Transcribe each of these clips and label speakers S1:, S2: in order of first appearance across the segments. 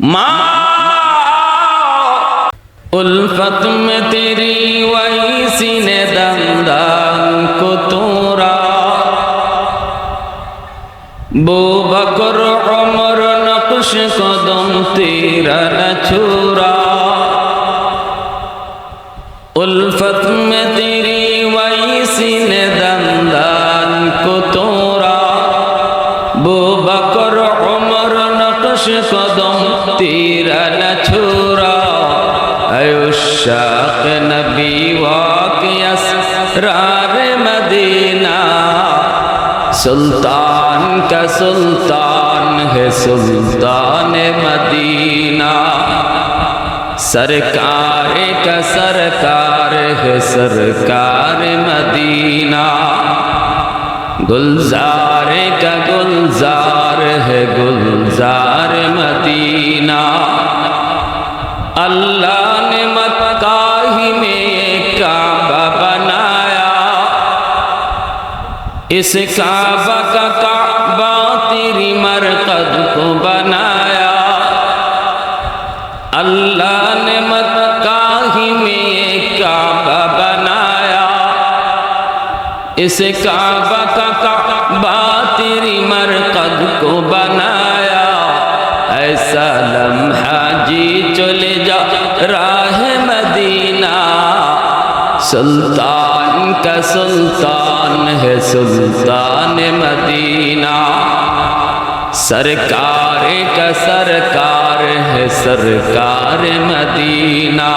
S1: মা উলফত মে তেরি সিনে দমদান কো তোরা। বো বকর অমর নকশ কদম তীর ছোরা। سلطان کا سلطان ہے سلطان مدینہ۔ سرکار کا سرکار ہے سرکار مدینہ۔ گلزار کا گلزار ہے گلزار مدینہ۔ اللہ نے اس کعبہ کا کعبہ تیری مرکز کو بنایا۔ اللہ نے مکاہی میں یہ کعبہ بنایا۔ اس کعبہ کا کعبہ تیری مرکز کو بنایا۔ ایسا لمحہ جی چلے جا راہ مدینہ۔ سلطان کا سلطان۔ سلطان ہے سلطان مدینہ سرکار کا سرکار ہے سرکار مدینہ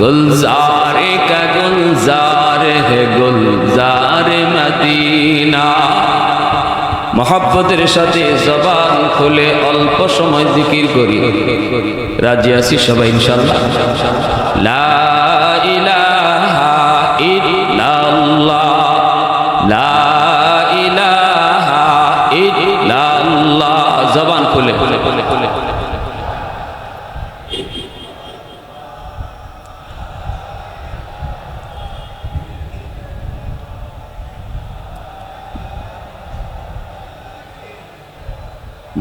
S1: گلزار کا گلزار ہے گلزار مدینہ মহাব্বতের সাথে জবান খুলে অল্প সময় জিকির করি রাজি আছি সবাই ইনশাল্লাহ লা ইল্লাল্লাহ জবান খুলে।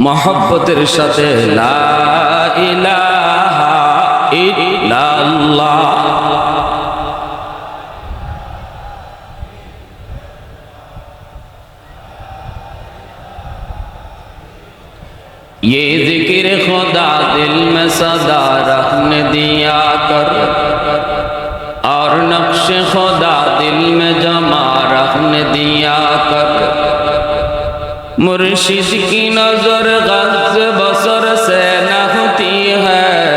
S1: মহব্বতের সাথে লা ইলাহা ইল্লাল্লাহ। صدا رہن دیا کر۔ اور نقش خدا دل میں جمع رہن دیا کر۔ مرشد کی نظر غلط بسر سے نہتی ہے۔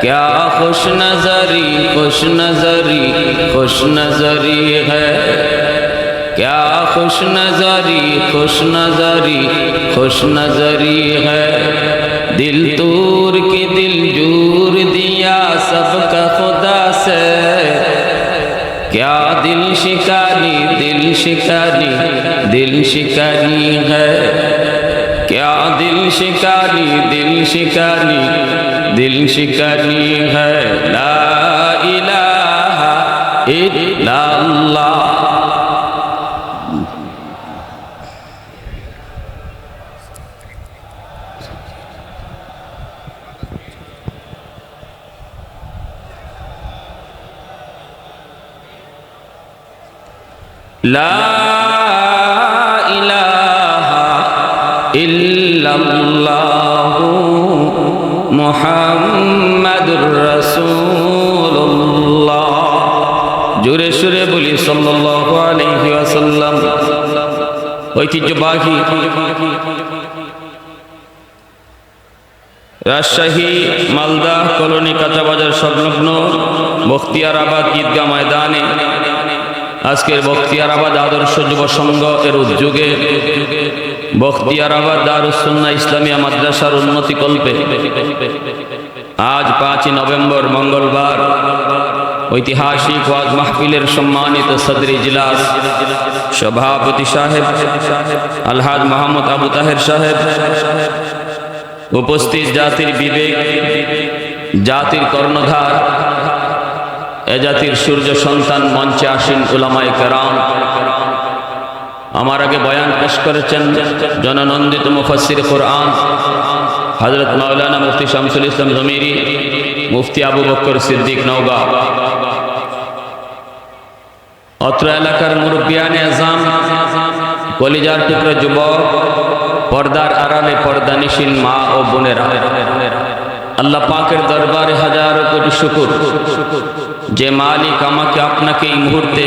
S1: کیا خوش نظری خوش نظری خوش نظری ہے۔ کیا خوش نظری خوش نظری خوش نظری ہے۔ دل دور کے دل جور دیا سب کا خدا سے۔ کیا دل شکاری دل شکاری دل شکاری ہے۔ کیا دل شکاری دل شکاری دل شکاری ہے۔ لا الہ الا লা ইলাহা জোরে ঐতিহ্যবাহী রাজশাহী মালদা কলোনি কাঁচাবাজার সংলগ্ন বখতিয়ারাবাদ ঈদগাহ ময়দানে আজকের বখতিয়ারাবাদ আদর্শ যুব সংঘ এর উদ্যোগে বখতিয়ারাবাদ দারুসন্না ইসলামিয়া মাদ্রাসার উন্নতি কল্পে আজ পাঁচই নভেম্বর মঙ্গলবার ঐতিহাসিক ওয়াজ মাহফিলের সম্মানিত সদরি জিলাস সভাপতি সাহেব আলহাজ মোহাম্মদ আবু তাহের সাহেব, উপস্থিত জাতির বিবেক, জাতির কর্ণধার এ জাতির সূর্য সন্তান মঞ্চে আসেন উলামাই কেরাম। আমার আগে বয়ান পেশ করেছেন জননন্দিত মুফাসির কোরআন হজরত মাওলানা মুফতি শামসুল ইসলাম জমিরি, মুফতি আবু বক্কর সিদ্দিক নওগাঁ। অত্র এলাকার মুরব্বিয়ান আজাম কলিজার টুকরো যুবক, পর্দার আড়ালে পর্দানিসীন মা ও বোনেরা। আল্লাহ পাকের দরবারে হাজার কোটি শুকুর। যে মালিক আমাকে আপনাকে এই মুহূর্তে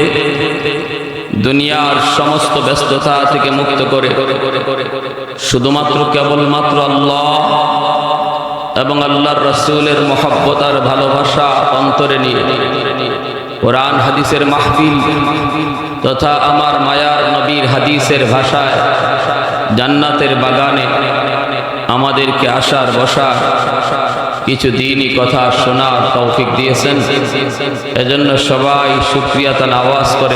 S1: দুনিয়ার সমস্ত ব্যস্ততা থেকে মুক্ত করে, শুধুমাত্র কেবলমাত্র আল্লাহ এবং আল্লাহর রসুলের মহব্বত আর ভালোবাসা অন্তরে নিয়ে, কোরআন হাদিসের মাহফিল তথা আমার মায়ার নবীর হাদিসের ভাষায় জান্নাতের বাগানে আমাদেরকে আসার বসার কিছু দিনই কথা শোনার তৌফিক দিয়েছেন। এজন্য সবাই শুক্রিয়া তান আওয়াজ করে।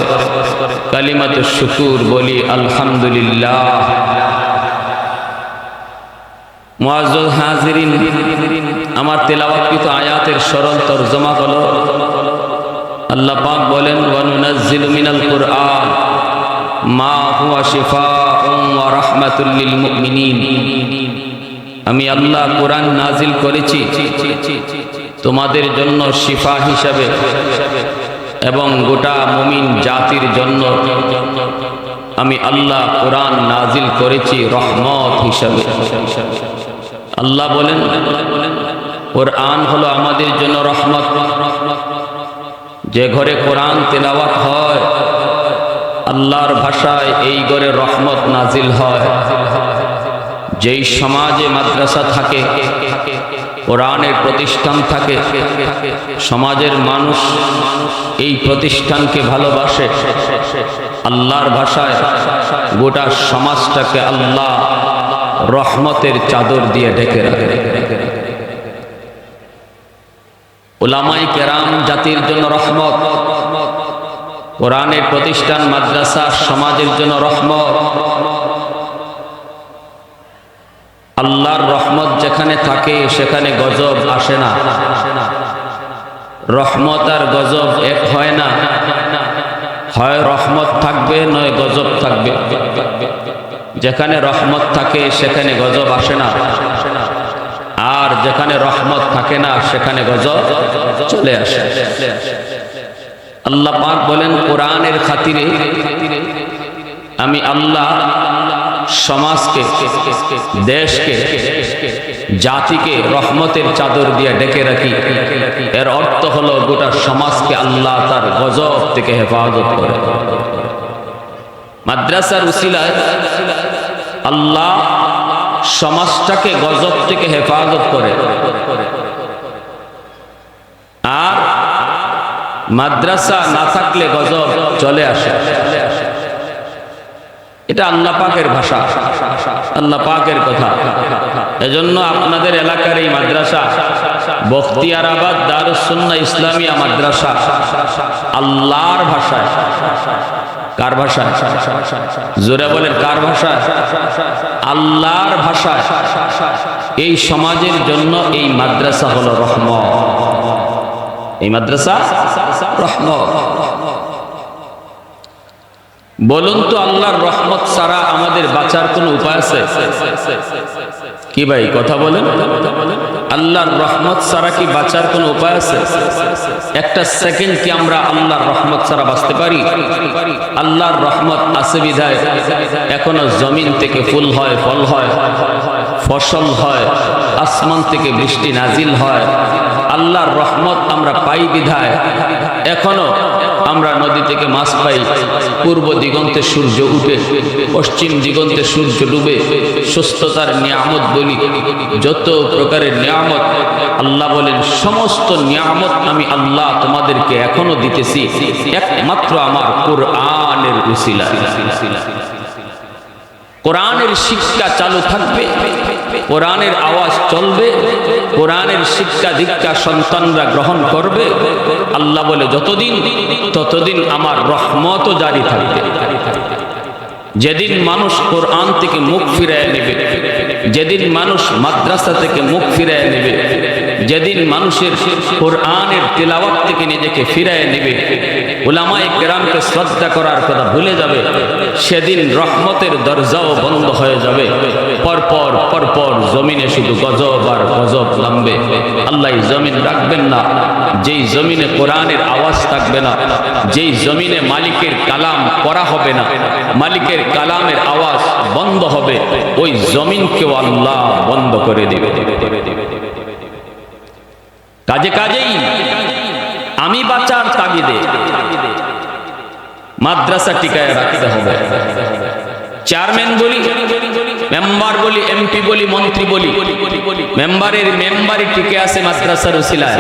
S1: কালিমাত শুকুর বলি, আলহামদুলিল্লাহ। আমার তেলাওয়াতকৃত আয়াতের সরল তরজমা হলো। আল্লাহ পাক বলেন, ওয়ানুনাজ্জিলু মা হুয়া মুমিনিন। আমি আল্লাহ কোরআন নাজিল করেছি। তোমাদের জন্য শিফা হিসাবে এবং গোটা মুমিন জাতির জন্য আমি আল্লাহ কোরআন নাজিল করেছি রহমত হিসাবে। আল্লাহ বলেন, কোরআন হলো আমাদের জন্য রহমত। যে ঘরে কোরআন তেলাওয়াত হয়, আল্লাহর ভাষায় এই ঘরে রহমত নাজিল হয়। যেই সমাজে মাদ্রাসা থাকে, কোরআনের প্রতিষ্ঠান থাকে, সমাজের মানুষ এই প্রতিষ্ঠানকে ভালোবাসে। আল্লাহর ভাষায় গোটা সমাজটাকে আল্লাহ রহমতের চাদর দিয়ে ঢেকে রাখে। ওলামাই কেরাম জাতির জন্য রহমত, কোরআনের প্রতিষ্ঠান মাদ্রাসা সমাজের জন্য রহমত আল্লাহর রহমত যেখানে থাকে, সেখানে গজব আসে না। রহমত আর গজব এক হয় না। হয় রহমত থাকবে, নয় গজব থাকবে। যেখানে রহমত থাকে, সেখানে গজব আসে না। আর যেখানে রহমত থাকে না, সেখানে গজব চলে আসে। আল্লাহ পাক বলেন, কোরআনের খাতিরে আমি আল্লাহ সমাজকে, দেশকে, জাতিকে রহমতের চাদর দিয়ে ডেকে রাখি। এর অর্থ হলো গোটা সমাজকে আল্লাহ তার গজব থেকে হেফাজত করে। মাদ্রাসার আল্লাহ সমাজটাকে গজব থেকে হেফাজত করে। আর মাদ্রাসা না থাকলে গজব চলে আসে। এটা আল্লাহ পাকের ভাষা। আল্লাহ পাকের কথা। এজন্য আপনাদের এলাকার এই মাদ্রাসা, বখতিয়ারাবাদ দারুসুন্না ইসলামিয়া মাদ্রাসা, আল্লাহর ভাষায়। কার ভাষায়? জোরে বলেন, কার ভাষায়? আল্লাহর ভাষায়। এই সমাজের জন্য এই মাদ্রাসা হলো রহমত। এই মাদ্রাসা রহমত। বলুন তো আল্লাহর রহমত ছাড়া আমাদের বাঁচার কোনো উপায় আছে? কি ভাই, কথা বলেন। আল্লাহর রহমত ছাড়া কি বাঁচার কোনো উপায় আছে? একটা সেকেন্ড কি আমরা আল্লাহর রহমত ছাড়া বাঁচতে পারি? আল্লাহর রহমত আছে বিধায় এখনও জমিন থেকে ফুল হয়, ফল হয়, ফসল হয়, আসমান থেকে বৃষ্টি নাজিল হয় আল্লাহর রহমত আমরা পাই বিধায়। এখনও আমরা নদী থেকে মাছ পাই, পূর্ব দিগন্তে সূর্য উঠে, পশ্চিম দিগন্তে সূর্য ডুবে, সুস্থতার নিয়ামত বলি। যত প্রকারের নিয়ামত আল্লাহ বলেন, সমস্ত নিয়ামত আমি আল্লাহ তোমাদেরকে এখনও দিতেছি। একমাত্র আমার কোরআনের উসিলা। কোরআনের শিক্ষা চালু থাকবে, কোরআনের আওয়াজ চলবে, কোরআনের শিক্ষা দীক্ষা সন্তানরা গ্রহণ করবে। আল্লাহ বলে, যতদিন, ততদিন আমার রহমত জারি থাকবে। যেদিন মানুষ কোরআন থেকে মুখ ফিরায় নেবে, যেদিন মানুষ মাদ্রাসা থেকে মুখ ফিরায় নেবে যেদিন মানুষের কোরআনের তেলাওয়াত থেকে নিজেকে ফিরায় নেবে ওলামায়ে কেরামকে শ্রদ্ধা করার কথা ভুলে যাবে, সেদিন রহমতের দরজাও বন্ধ হয়ে যাবে। পরপর পরপর জমিনে শুধু গজব আর গজব নামবে। আল্লাহ জমিন রাখবেন না। যেই জমিনে কোরআনের আওয়াজ থাকবে না, যেই জমিনে মালিকের কালাম করা হবে না, মালিকের কালামের আওয়াজ বন্ধ হবে, ওই জমিনকেও আল্লাহ বন্ধ করে দিবে। কাজে কাজেই আমি বাঁচার তাগিদে মাদ্রাসা টিকায় রাখতে হবে। চেয়ারম্যান বলি, মেম্বার বলি, এমপি বলি, মন্ত্রী বলি, মেম্বারের মেম্বারই টিকে আছে মাদ্রাসার উসিলায়।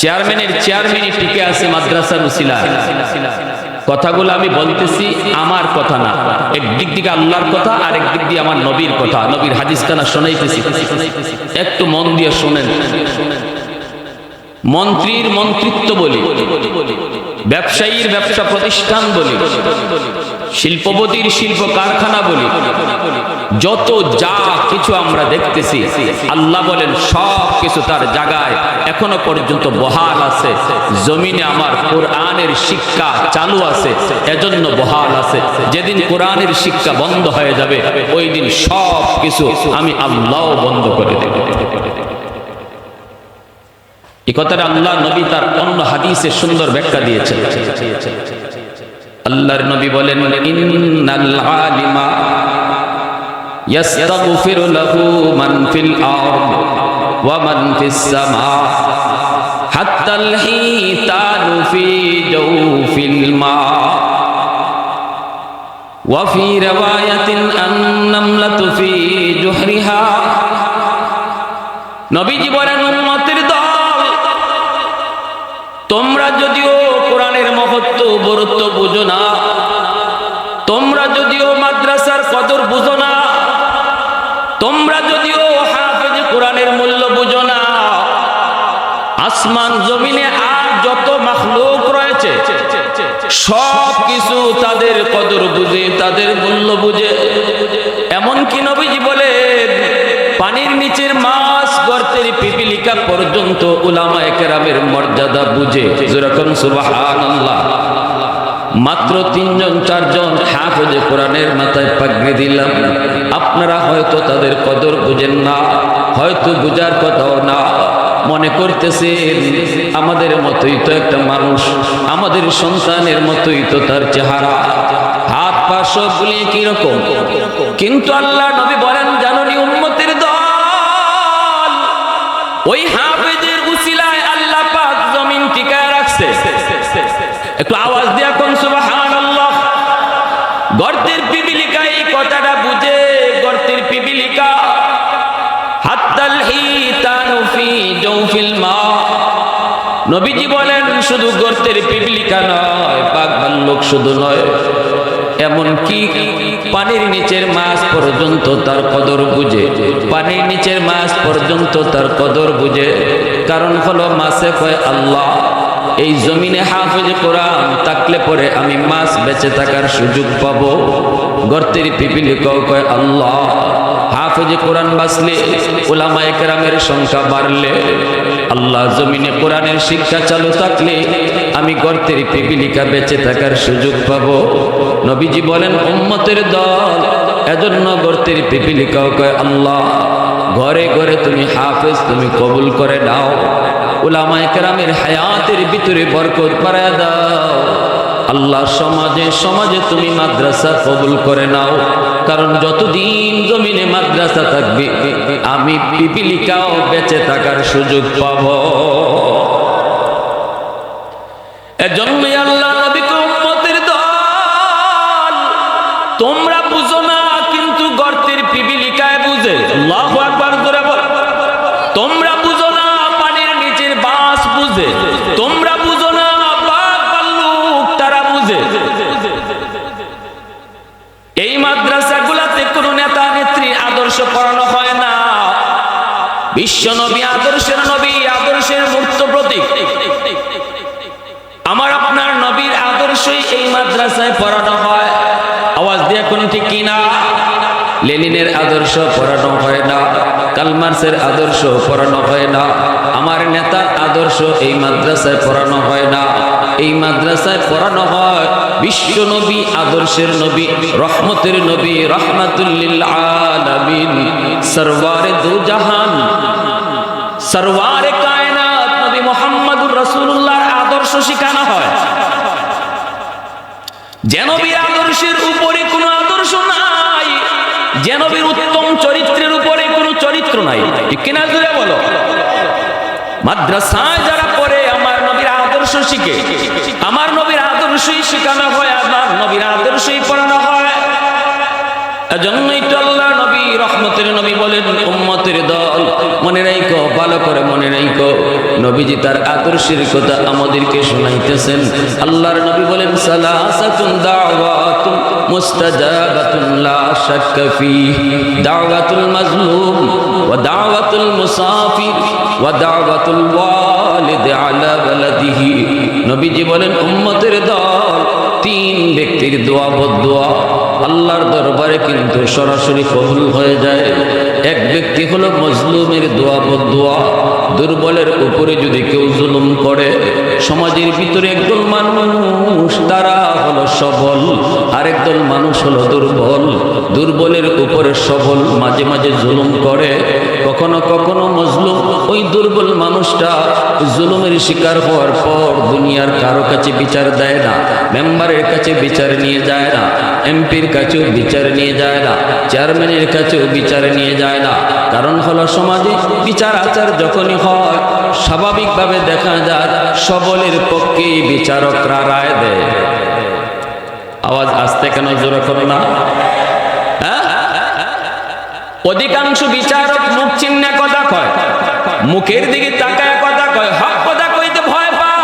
S1: চেয়ারম্যানের চেয়ারম্যানই টিকে আছে মাদ্রাসার উসিলায়। কথাগুলো আমি বলতেছি আমার কথা না, একদিক দিকে আল্লাহর কথা আর একদিক দিয়ে আমার নবীর কথা, নবীর হাদিস কানা শোনাইতেছি। একটু মন দিয়ে শোনেন। মন্ত্রীর মন্ত্রিত্ব বলি, ব্যবসায়ীর ব্যবসা প্রতিষ্ঠান বলি, শিল্পপতির শিল্প কারখানা বলি, যত যা কিছু আমরা দেখতেছি, আল্লাহ বলেন সব কিছু তার জায়গায় এখনও পর্যন্ত বহাল আছে, জমিনে আমার কোরআনের শিক্ষা চালু আছে, এজন্য বহাল আছে, যেদিন কোরআনের শিক্ষা বন্ধ হয়ে যাবে, ওই দিন সব কিছু আমি আল্লাহ বন্ধ করে দেব। এই কথাটা আল্লাহ নবী তার অন্য হাদিসে সুন্দর ব্যাখ্যা দিয়েছেন আল্লাহর নবী বলেন ইন্নাল আলিমা ইয়াস্তাগফিরু লাহু মান ফিল আরদ ওয়া মান ফিস সামা হাত্তা আল হিতানু ফি জাওফিল মা وفي رواية النملة في جحرها নবীজি বলেন উম্মতের দল তোমরা যদিও কোরআনের মহত্ব গুরুত্ব বুঝো না, তোমরা যদিও মাদ্রাসার কদর বুঝো না, তোমরা যদিও হাফেজ কোরআনের মূল্য বুঝো না, আসমান জমিনে আর যত মাখলুক রয়েছে সব কিছু তাদের কদর বুঝে, তাদের মূল্য বুঝে। এমনকি নবীজি বলে পানির নিচের মাছ গর্তের পিপিলিকা পর্যন্ত উলামা একরামের মর্যাদা বুঝে। যেরকম সুবহানাল্লাহ। মাত্র তিনজন, চারজন হাফেজে কোরআনের মাথায় পাগড়ি দিলাম। আপনারা হয়তো তাদের কদর বুঝেন না, হয়তো বুঝার কথাও না। মনে করতেছেন, আমাদের মতোই তো একটা মানুষ, আমাদের সন্তানের মতোই তো তার চেহারা। হাত পা সব গুলিয়ে কীরকম? কিন্তু আল্লাহ নবী বলেন উন্মতের দল ওই হাফেজের উসিলায় আল্লাহ পাক জমিন টিকায় রাখছে। একটু আওয়াজ দিয়া কোন সুবহানাল্লাহ। গর্তের পিপিলিকা, এই কথাটা বুঝে গর্তের পিপিলিকা। হাত্তাল হিতানু ফি মা। নবীজি বলেন, শুধু গর্তের পিপিলিকা নয় বাঘ ভাল্লুক শুধু নয় এমন কি পানির নিচের মাছ পর্যন্ত তার কদর বুঝে। পানির নিচের মাছ পর্যন্ত তার কদর বুঝে। কারণ হলো মাছে কয় আল্লাহ। এই জমিনে হাফেজ কোরআন থাকলে পরে আমি মাছ বেঁচে থাকার সুযোগ পাবো। গর্তের পিপিলিকাও কয় আল্লাহ। হাফেজ কোরআন বাঁচলে ওলামা একরামের সংখ্যা বাড়লে। আল্লাহ জমিনে কোরআনের শিক্ষা চালু থাকলে আমি গর্তের পিপিলিকা বেঁচে থাকার সুযোগ পাবো। নবীজি বলেন, উম্মতের দল এজন্য গর্তের পিপিলিকাও কয়, আল্লাহ, ঘরে ঘরে তুমি হাফেজ, তুমি কবুল করে নাও। ওলামায় কেরামের হায়াতের ভিতরে বরকত পাড়ায় দাও। আল্লাহ, সমাজে সমাজে তুমি মাদ্রাসা কবুল করে নাও। কারণ যতদিন জমিনে মাদ্রাসা থাকবে, আমি পিপিলিকাও বেঁচে থাকার সুযোগ পাব। এজন্যই বিশ্ব নবী, আদর্শের নবী, আদর্শের মূর্ত প্রতীক। আমার আপনার নবীর আদর্শই এই মাদ্রাসায় পড়ানো হয়। আওয়াজ দিয়ে কোন ঠিক কিনা লেনিনের আদর্শ পড়ানো হয় না, কালমার্সের আদর্শ পড়ানো হয় না, আমার নেতার আদর্শ এই মাদ্রাসায় পড়ানো হয় না। এই মাদ্রাসায় পড়ানো হয়। বিশ্ব নবী, আদর্শের নবী, রহমতের নবী, রহমাতুল্লিল সরওয়ারে দু জাহান সরওয়ারে কায়নাত, নবী মোহাম্মদুর আদর্শ হয়। আদর্শের উপরে কোনো আদর্শ নাই উত্তম চরিত্রের উপরে কোনো চরিত্র নাই। কিনা জুড়ে বলো? মাদ্রাসায় যারা পড়ে শিখে আমার নবীর আদর্শই শেখানো হয়, আমার নবীর আদর্শই পড়ানো হয়। নবী রহমতের নবী বলেন, উম্মতের দল মনে রাইকো ভালো করে মনে রাইকো নবীজি তার আদর্শের কথা আমাদেরকে শোনাইতেছেন। আল্লাহর নবী বলেন, সালাসাতুন দাওয়াতুন মুস্তাজাবাতুন লা শাক্কা ফি দাওয়াতুল মাজলুম ওয়া দাওয়াতুল মুসাফির ওয়া দাওয়াতুল ওয়ালিদ আলা ওয়ালাদিহি নবীজি বলেন, উম্মতের দল তিন ব্যক্তির দোয়া বদোয়া আল্লাহর দরবারে কিন্তু সরাসরি কবুল হয়ে যায়। এক ব্যক্তি হলো মজলুমের দোয়া বদোয়া দুর্বলের উপরে যদি কেউ জুলুম করে, সমাজের ভিতরে একদল মানুষ, তারা হলো সবল, আরেকদল মানুষ হলো দুর্বল। দুর্বলের উপরে সবল মাঝে মাঝে জুলুম করে, কখনো কখনো মজলুম। ওই দুর্বল মানুষটা জুলুমের শিকার হওয়ার পর দুনিয়ার কারও কাছে বিচার দেয় না, মেম্বারের কাছে বিচার নিয়ে যায় না, এমপির কাছেও বিচার নিয়ে যায় না, চেয়ারম্যানের কাছেও বিচার নিয়ে যায় না। কারণ হলো সমাজে বিচার আচার যখনই হয়, স্বাভাবিকভাবে দেখা যায় সবলের পক্ষে বিচারকরা রায় দেয়। আওয়াজ আসতে কেন জোরে করো না? হ্যাঁ? অধিকাংশ বিচারক মুখ চিহ্নে কথা কয়, মুখের দিকে তাকায় কথা কয়, হক কথা কইতে ভয় পায়।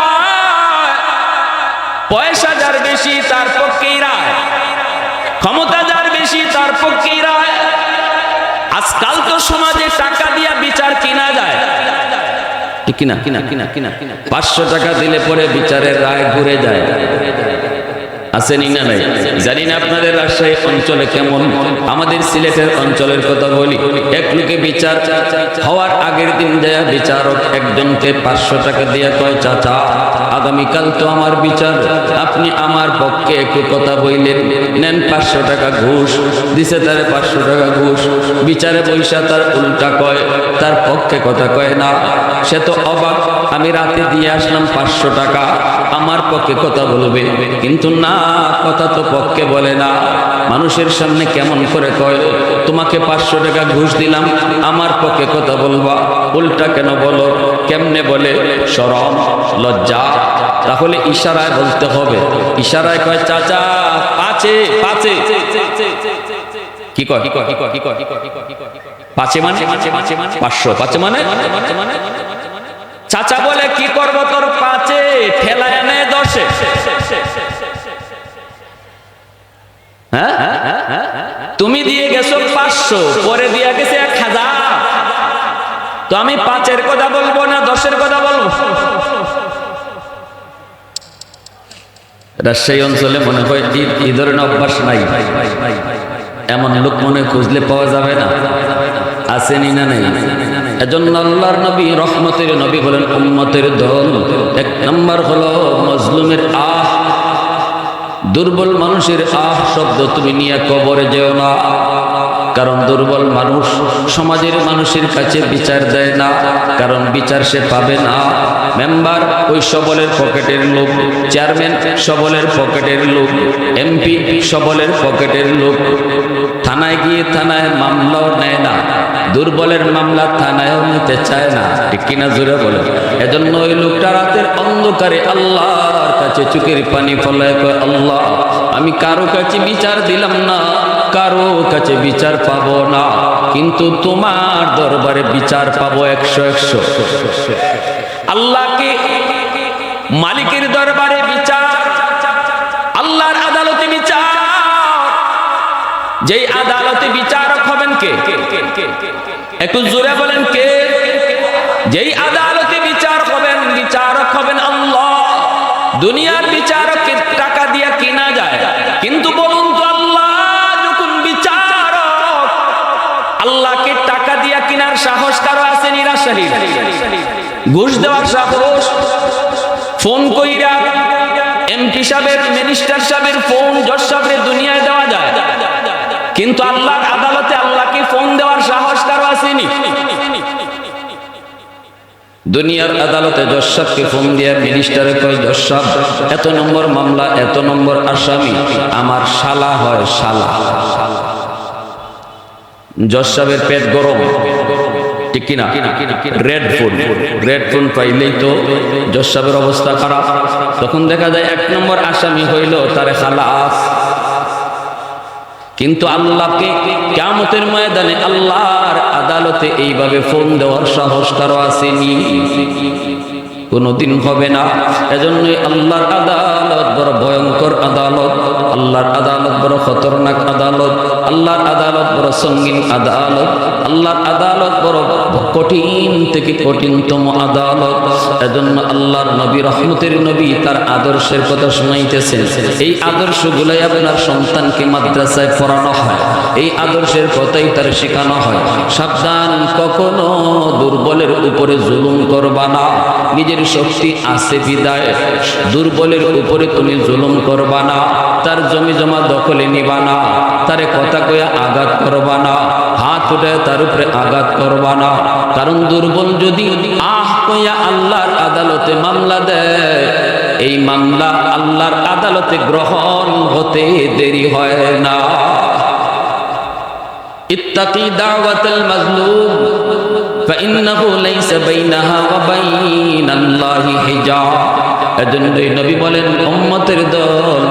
S1: পয়সা যার বেশি তার পক্ষেই রায়, ক্ষমতা যার বেশি তার পক্ষেই রায়। আজকাল তো সমাজে টাকা দিয়া বিচার কিনা যায়। কিনা কিনা কিনা কিনা কিনা। পাঁচশো টাকা দিলে পরে বিচারের রায় ঘুরে যায়। আসেনি না নাই? জানি না আপনাদের রাজশাহী অঞ্চলে কেমন। আমাদের সিলেটের অঞ্চলের কথা বলি। এক লোকে বিচার হওয়ার আগের দিন দেয়া বিচারক একজনকে পাঁচশো টাকা দিয়ে কয়, চাচা, আগামীকাল তো আমার বিচার। আপনি আমার পক্ষে একটু কথা বললেন নেন পাঁচশো টাকা ঘুষ। দিছে তারে পাঁচশো টাকা ঘুষ। বিচারে পয়সা তার উল্টা কয়, তার পক্ষে কথা কয় না। সে তো অবাক। আমি রাতে দিয়ে আসলাম পাঁচশো টাকা। আমার পক্ষে কথা বলবে। কিন্তু না, কথা তো পক্ষে বলে না। মানুষের সামনে কেমন করে কয়, তোমাকে পাঁচশো টাকা ঘুষ দিলাম, আমার পক্ষে কথা বলবা। উল্টা কেন বলো? কেমনে বলে? সরম, লজ্জা। তাহলে ইশারায় বলতে হবে। ইশারায় কয়, চাচা, পাচে পাচে। কি কয়? পাচে মানে? পাঁচশো। পাচে মানে? চাচা বলে, কি করব তোর পাঁচে? ঠেলায় আনে দশে। হ্যাঁ? তুমি দিয়ে গেছো পাঁচশো, পরে দিয়ে গেছে এক হাজার। তো আমি পাঁচের কথা বলব না দশের কথা বলব? রাজশাহী অঞ্চলে মনে হয় এই ধরনের অভ্যাস নাই। এমন লোক মনে খুঁজলে পাওয়া যাবে না। আসেনি না নেই? এজন্য আল্লাহর নবী, রহমতের নবী বলেন উম্মতের দল। এক নম্বর হলো মজলুমের আহ। দুর্বল মানুষের আহ শব্দ তুমি নিয়ে কবরে যেও না। কারণ দুর্বল মানুষ সমাজের মানুষের কাছে বিচার দেয় না, কারণ বিচার সে পাবে না। মেম্বার, ওই সবলের পকেটের লোক। চেয়ারম্যান, সবলের পকেটের লোক। এমপি, সবলের পকেটের লোক। থানায় গিয়ে থানায় মামলাও নেয় না। দুর্বলের মামলা থানায়ও নিতে চায় না। ঠিক কিনা জোরে বলে? এজন্য ওই লোকটা রাতের অন্ধকারে আল্লাহর কাছে চুকের পানি ফলায় কয়, আল্লাহ, আমি কারও কাছে বিচার দিলাম না, কারও কাছে বিচার পাবো না, কিন্তু তোমার দরবারে বিচার পাবো একশো একশো। আল্লাহকে মালিকের দরবারে বিচার, আল্লাহর আদালতে বিচার। যেই আদালতে বিচারক হবেন কে? একটু জোরে বলেন কে? যেই আদালতে বিচার হবেন, বিচারক হবেন আল্লাহ। দুনিয়ার বিচারক টাকা দিয়া কিনা যায়। কিন্তু বলুন তো আল্লাহ, যখন বিচারক আল্লাহকে টাকা দিয়া কিনার সাহস কারও আছে নিরাশাহী? ঘুষ দেওয়ার সাহস? ফোন কইরা এমপি সাহেবের মিনিস্টার সাহেবের ফোন, জজ সাহেবের দুনিয়ায় দেওয়া যায়। কিন্তু আল্লাহর আদালতে আল্লাহকে ফোন দেওয়ার সাহস কারও আসেনি। দুনিয়ার আদালতে জসাবকে ফোন দিয়ে মিনিস্টারে কয় জসাব এত নম্বর মামলা, এত নম্বর আসামি, আমার শালা হয় শালা। জসাবের পেট গরম। ঠিক কিনা? রেড ফোন রেড ফোন পাইলেই তো জসাবের অবস্থা খারাপ। তখন দেখা যায় এক নম্বর আসামি হইল তারে খালাস। কিন্তু আল্লাহকে কেমতের ময়দানে আল্লাহর আদালতে এইভাবে ফোন দেওয়ার সাহস কারও আসেনি। কোনোদিন হবে না। এজন্যই আল্লাহর আদালত বড় ভয়ঙ্কর আদালত, আল্লাহর আদালত বড় খতরনাক আদালত, আল্লাহর আদালত বড় সঙ্গীন আদালত, আল্লাহর আদালত বড় কঠিন থেকে কঠিনতম আদালত। এজন্য আল্লাহর নবী রহমতের নবী তার আদর্শের কথা শোনাইতেছেন। এই আদর্শগুলাই আপনার সন্তানকে মাদ্রাসায় পড়ানো হয়। এই আদর্শের কথাই তার শেখানো হয়। সাবধান, কখনো দুর্বলের উপরে জুলুম করবা না। নিজের শক্তি আছে বিদায়। দুর্বলের উপরে তুমি জুলুম করবা না, তার জমি জমা দখলে নিবা না, তারে কথা কয়ে আঘাত করবা না, হাত উঠে তার উপরে আঘাত করবা না। কারণ দুর্বল যদি আহ কইয়া আল্লাহর আদালতে মামলা দেয়, এই মামলা আল্লাহর আদালতে গ্রহণ হতে দেরি হয় না। ইত্তাকি দাওয়াতাল মাজলুম, ফাইন্নাহু লাইসা বাইনাহা ওয়া বাইনাল্লাহি হিজাব। এজন্যই নবী বলেন, উম্মতের দল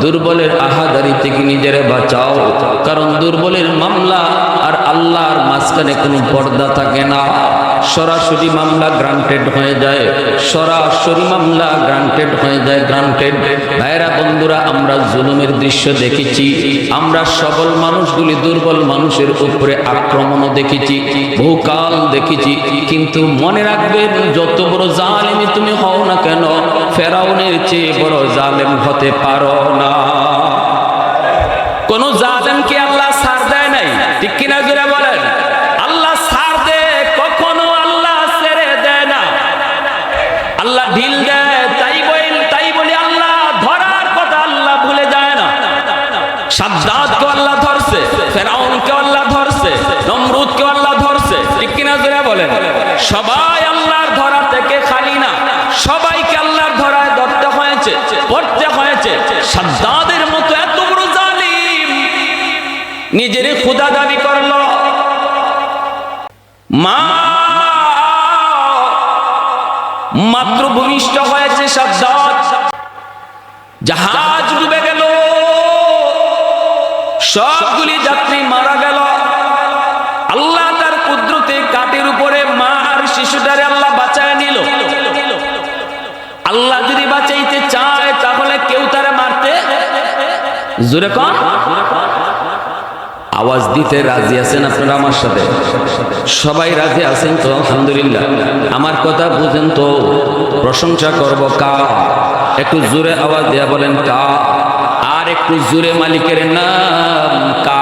S1: দুর্বলের আহাদারি থেকে নিজের বাঁচাও? কারণ দুর্বলের মামলা আর আল্লাহর মাঝখানে কোনো পর্দা থাকে না। সরাসরি মামলা গ্রান্টেড হয়ে যায়, সরাসরি মামলা গ্রান্টেড হয়ে যায় গ্রান্টেড ভাইরা, বন্ধুরা, আমরা জুলুমের দৃশ্য দেখেছি, আমরা সবল মানুষগুলি দুর্বল মানুষের উপরে আক্রমণও দেখেছি, বহুকাল দেখেছি। কিন্তু মনে রাখবেন, যত বড় জালেমি তুমি হও না কেন, ফেরাউনের চেয়ে বড় জালেম হতে পারো না। কোন জালেমকে আল্লাহ ছাড় দেয় নাই, ঠিক কিনা সবাই আল্লাহর ধরা থেকে খালি না। সবাইকে আল্লাহর ধরায় ধরতে হয়েছে, পড়তে হয়েছে। সাদ্দাদের মতো এত বড় জালিম। নিজের খুদা দাবি করল। মা মাত্র ভূমিষ্ঠ হয়েছে সাদ্দাত। জাহাজ ডুবে গেল। সবগুলি যাত্রী মারা গেল আল্লাহ তার কুদরতে কাঠের উপরে মা আর শিশুটারে আল্লাহ বাঁচায় নিল। আল্লাহ যদি বাঁচাইতে চায়, তাহলে কেউ তারে মারতে? জোরে কম আওয়াজ দিতে রাজি আছেন আপনারা আমার সাথে? সবাই রাজি আছেন তো? আলহামদুলিল্লাহ। আমার কথা বুঝেন তো? প্রশংসা করব কা? একটু জোরে আওয়াজ দেয়া বলেন কা। আর একটু জোরে মালিকের নাম কা।